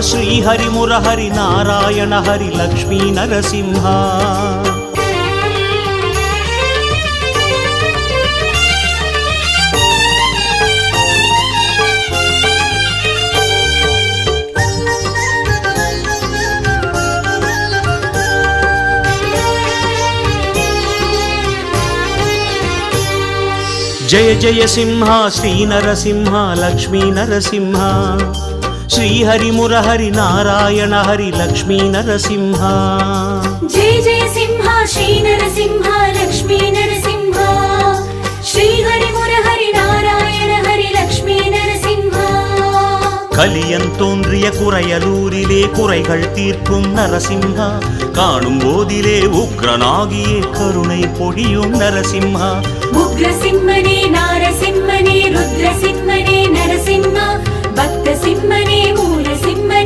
శ్రీహరి మురహరి నారాయణ హరి లక్ష్మీ నరసింహ. జయ జయ సింహ శ్రీ నరసింహ లక్ష్మీ నరసింహ. श्रीहरिमुरहरि नारायण हरि लक्ष्मी नरसिंहा जय जय सिंहा श्री नरसिंहा लक्ष्मी नरसिंहा श्रीहरिमुरहरि नारायण हरि लक्ष्मी नरसिंहा கலியந்தோன்றிய குறையலூரிலே குறைகள் தீர்க்கும் நரசிம்ஹா. காணும் போதிலே உக்ரனாகிய கருணை பொழியும் நரசிம்ஹா. உக்ரசிம்மனே நாரசிம்ம ನಿಮ್ಮನೆ